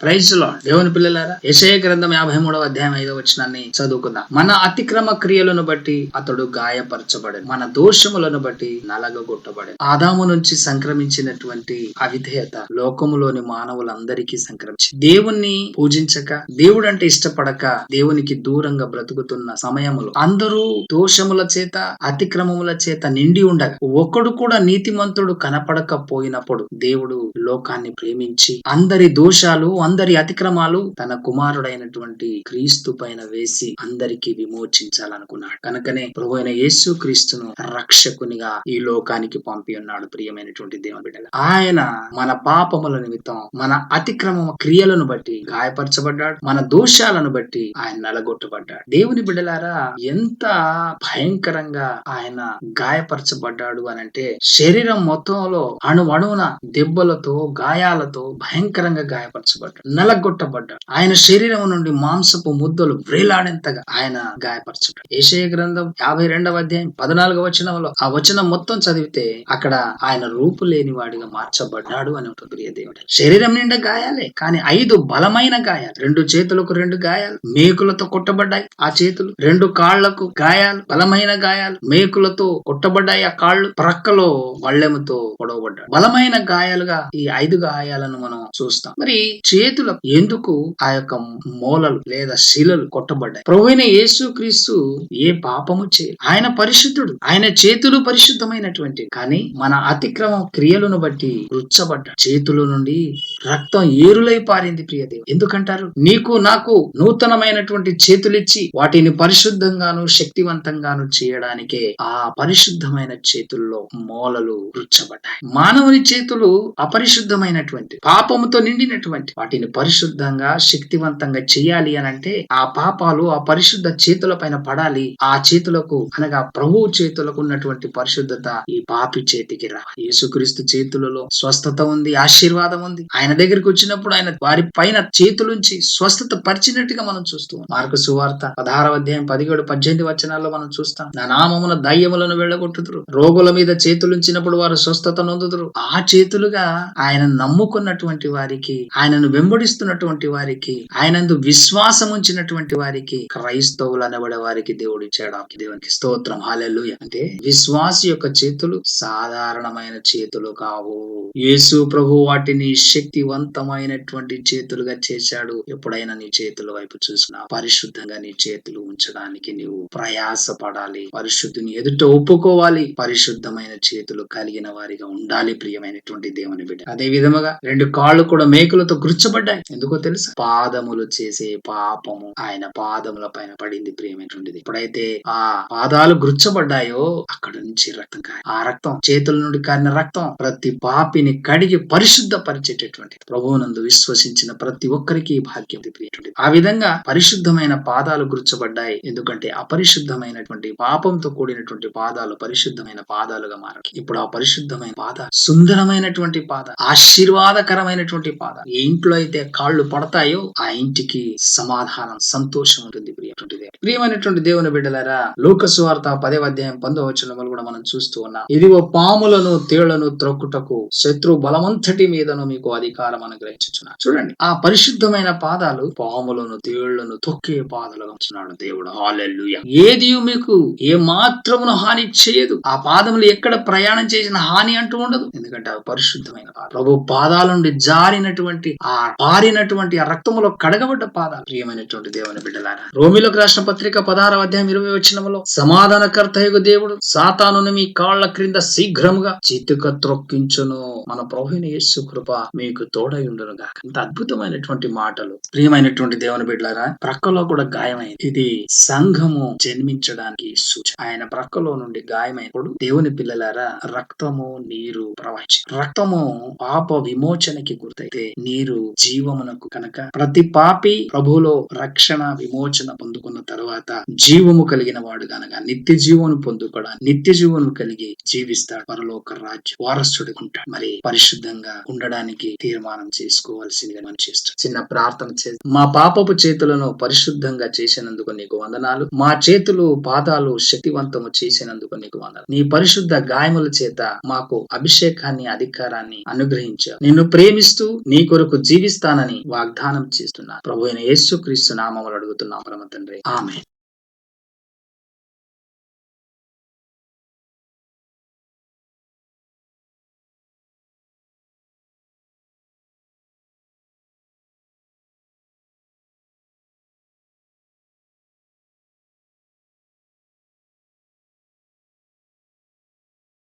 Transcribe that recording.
ప్రైజ్లో దేవుని పిల్లలారా యశయ గ్రంథం యాభై మూడవ అధ్యాయం ఐదవ వచనాన్ని చదువుకుందాం. మన అతిక్రమ క్రియలను బట్టి అతడు గాయపరచబడి మన దోషములను బట్టి నలగగొట్టబడి ఆదాము నుంచి సంక్రమించినటువంటి అవిధేయత లోకములోని మానవులందరికీ సంక్రమించి దేవుణ్ణి పూజించక దేవుడు అంటే ఇష్టపడక దేవునికి దూరంగా బ్రతుకుతున్న సమయములో అందరూ దోషముల చేత అతిక్రమముల చేత నిండి ఉండగా ఒకడు కూడా నీతిమంతుడు కనపడకపోయినప్పుడు దేవుడు లోకాన్ని ప్రేమించి అందరి దోషాలు అందరి అతిక్రమాలు తన కుమారుడైనటువంటి క్రీస్తు పైన వేసి అందరికీ విమోచించాలనుకున్నాడు. కనుకనే ప్రభు అయిన యేసు క్రీస్తును రక్షకునిగా ఈ లోకానికి పంపి ఉన్నాడు ప్రియమైనటువంటి దేవుని బిడ్డలు. ఆయన మన పాపముల నిమిత్తం మన అతిక్రమ క్రియలను బట్టి గాయపరచబడ్డాడు. మన దోషాలను బట్టి ఆయన నలగొట్టబడ్డాడు. దేవుని బిడ్డలారా ఎంత భయంకరంగా ఆయన గాయపరచబడ్డాడు అని అంటే శరీరం మొత్తంలో అణు అణువున దెబ్బలతో గాయాలతో భయంకరంగా గాయపరచబడ్డాడు. నలగొట్టబడ్డాడు. ఆయన శరీరం నుండి మాంసపు ముద్దలు వ్రేలాడేంతగా ఆయన గాయపరచబడ్డాడు ఏషయ గ్రంథం యాభై రెండవ అధ్యాయం పద్నాలుగవ వచనంలో ఆ వచనం మొత్తం చదివితే అక్కడ ఆయన రూపు లేని వాడిగా మార్చబడ్డాడు అని ఒక ప్రియ దేవుడు శరీరం నిండా గాయాలే కానీ ఐదు బలమైన గాయాలు రెండు చేతులకు రెండు గాయాలు మేకులతో కొట్టబడ్డాయి ఆ చేతులు రెండు కాళ్ళకు గాయాలు బలమైన గాయాలు మేకులతో కొట్టబడ్డాయి ఆ కాళ్ళు ప్రక్కలో వళ్ళెముతో పొడవబడ్డాడు బలమైన గాయాలుగా ఈ ఐదు గాయాలను మనం చూస్తాం. మరి చే చేతులకు ఎందుకు ఆ యొక్క మూలలు లేదా శిలలు కొట్టబడ్డాయి? ప్రభువైన యేసు క్రీస్తు ఏ పాపము చే ఆయన పరిశుద్ధుడు ఆయన చేతులు పరిశుద్ధమైనటువంటి కానీ మన అతిక్రమ క్రియలను బట్టి రుచ్చబడ్డాడు. చేతుల నుండి రక్తం ఏరులై పారింది ప్రియదేవి ఎందుకంటారు? నీకు నాకు నూతనమైనటువంటి చేతులిచ్చి వాటిని పరిశుద్ధంగాను శక్తివంతంగాను చేయడానికే ఆ పరిశుద్ధమైన చేతుల్లో మూలలు రుచ్చబడ్డాయి. మానవుని చేతులు అపరిశుద్ధమైనటువంటి పాపముతో నిండినటువంటి వాటిని పరిశుద్ధంగా శక్తివంతంగా చేయాలి అని అంటే ఆ పాపాలు ఆ పరిశుద్ధ చేతుల పైన పడాలి. ఆ చేతులకు అనగా ప్రభువు చేతులకు ఉన్నటువంటి పరిశుద్ధత ఈ పాపి చేతికి రా యేసుక్రీస్తు చేతులలో స్వస్థత ఉంది ఆశీర్వాదం ఉంది. ఆయన దగ్గరికి వచ్చినప్పుడు ఆయన వారి పైన చేతులుంచి స్వస్థత పరిచినట్టుగా మనం చూస్తాం మార్కు సువార్త పదహారవ అధ్యాయం పదిహేడు పద్దెనిమిది వచనాల్లో మనం చూస్తాం. నా నామమున దయ్యములను వెళ్ళగొట్టుదురు. రోగుల మీద చేతులుంచినప్పుడు వారు స్వస్థత నొందుదురు. ఆ చేతులుగా ఆయన నమ్ముకున్నటువంటి వారికి ఆయనను వెంబడిస్తున్నటువంటి వారికి ఆయనందు విశ్వాసం ఉంచినటువంటి వారికి క్రైస్తవులు అనబడే వారికి దేవుడు ఇచ్చాడు? దేవునికి స్తోత్రం. హాలెల్లుయ అంటే విశ్వాస యొక్క చేతులు సాధారణమైన చేతులు కావు. యేసు ప్రభు వాటిని శక్తి శక్తివంతమైనటువంటి చేతులుగా చేశాడు. ఎప్పుడైనా నీ చేతుల వైపు చూసినా పరిశుద్ధంగా నీ చేతులు ఉంచడానికి నీవు ప్రయాస పడాలి పరిశుద్ధిని ఎదుట ఒప్పుకోవాలి. పరిశుద్ధమైన చేతులు కలిగిన వారిగా ఉండాలి ప్రియమైనటువంటి దేవుని బిడ్డ. అదే విధముగా రెండు కాళ్ళు కూడా మేకులతో గుర్చబడ్డాయి. ఎందుకో తెలుసు? పాదములు చేసే పాపము ఆయన పాదముల పైన పడింది ప్రియమైనటువంటిది. ఎప్పుడైతే ఆ పాదాలు గుర్చబడ్డాయో అక్కడ నుంచి రక్తం కారి ఆ రక్తం చేతుల నుండి కారిన రక్తం ప్రతి పాపిని కడిగి పరిశుద్ధపరిచేటటువంటి ప్రభువునందు విశ్వసించిన ప్రతి ఒక్కరికి ఈ భాగ్యం ప్రియటువంటిది ఆ విధంగా పరిశుద్ధమైన పాదాలు గుర్చబడ్డాయి. ఎందుకంటే అపరిశుద్ధమైనటువంటి పాపంతో కూడినటువంటి పాదాలు పరిశుద్ధమైన పాదాలుగా మారాయి ఇప్పుడు ఆ పరిశుద్ధమైన పాద సుందరమైనటువంటి పాద ఆశీర్వాదకరమైనటువంటి పాద ఏ ఇంట్లో అయితే కాళ్ళు పడతాయో ఆ ఇంటికి సమాధానం సంతోషం ఉంటుంది ప్రియటువంటిది ప్రియమైనటువంటి దేవుని బిడ్డలారా లోకసువార్త పదే అధ్యాయం పందో వచనములు కూడా మనం చూస్తూ ఉన్నాం. ఇదిగో పాములను తేళ్ళను త్రొక్కుటకు శత్రు బలమంతటి మీదను మీకు అధికారం అనుగ్రహించుచున్నాడు. చూడండి. ఆ పరిశుద్ధమైన పాదాలు పాములను తేళ్ళను తొక్కే పాదాలుగా ఉంచున్నాడు దేవుడు. హాలెల్లుయ ఏది మీకు ఏ మాత్రమును హాని చేయదు. ఆ పాదములు ఎక్కడ ప్రయాణం చేసిన హాని అంటూ ఉండదు. ఎందుకంటే అవి పరిశుద్ధమైన పాదాలు. ప్రభు పాదాల నుండి జారినటువంటి ఆ పారినటువంటి ఆ రక్తములో కడగబడ్డ పాదాలు. ప్రియమైనటువంటి దేవుని బిడ్డలారా రోమిలోకి రాసిన పత్రిక పదహారవ అధ్యాయం ఇరవై వచ్చినములో సమాధానకర్తయగు దేవుడు సాతానుని మీ కాళ్ళ క్రింద శీఘ్రముగా చితుక త్రొక్కించును. మన ప్రభుని యేసు కృప మీకు తోడై ఉండునుగా ఇంత అద్భుతమైనటువంటి మాటలు ప్రియమైనటువంటి దేవుని బిడ్డలారా ప్రక్కలో కూడా గాయమైంది. ఇది సంఘము జన్మించడానికి సూచన ఆయన ప్రక్కలో నుండి గాయమైనప్పుడు దేవుని పిల్లలారా రక్తము నీరు ప్రవహించి రక్తము పాప విమోచనకి గుర్తయితే నీరు జీవమునకు కనుక ప్రతి పాపి ప్రభులో రక్షణ విమోచన పొందుకున్న తర్వాత జీవము కలిగిన వాడు గనక నిత్య జీవమును పొందుకోవడానికి నిత్య జీవము కలిగి జీవిస్తాడు. పరలోక రాజ్య వారసుడు ఉంటాడు. మరి పరిశుద్ధంగా ఉండడానికి తీర తీర్మానం చేసుకోవాల్సిందిగా మనం చేస్తాం చిన్న ప్రార్థన చేసి మా పాపపు చేతులను పరిశుద్ధంగా చేసినందుకు నీకు వందనాలు. మా చేతులు పాదాలు శక్తివంతము చేసినందుకు నీకు వందనాలు. నీ పరిశుద్ధ గాయముల చేత మాకు అభిషేకాన్ని అధికారాన్ని అనుగ్రహించావు. నిన్ను ప్రేమిస్తూ నీ కొరకు జీవిస్తానని వాగ్దానం చేస్తున్నా ప్రభు అయిన యేసు క్రీస్తు నామములు అడుగుతున్నాం పరమ తండ్రి. ఆమె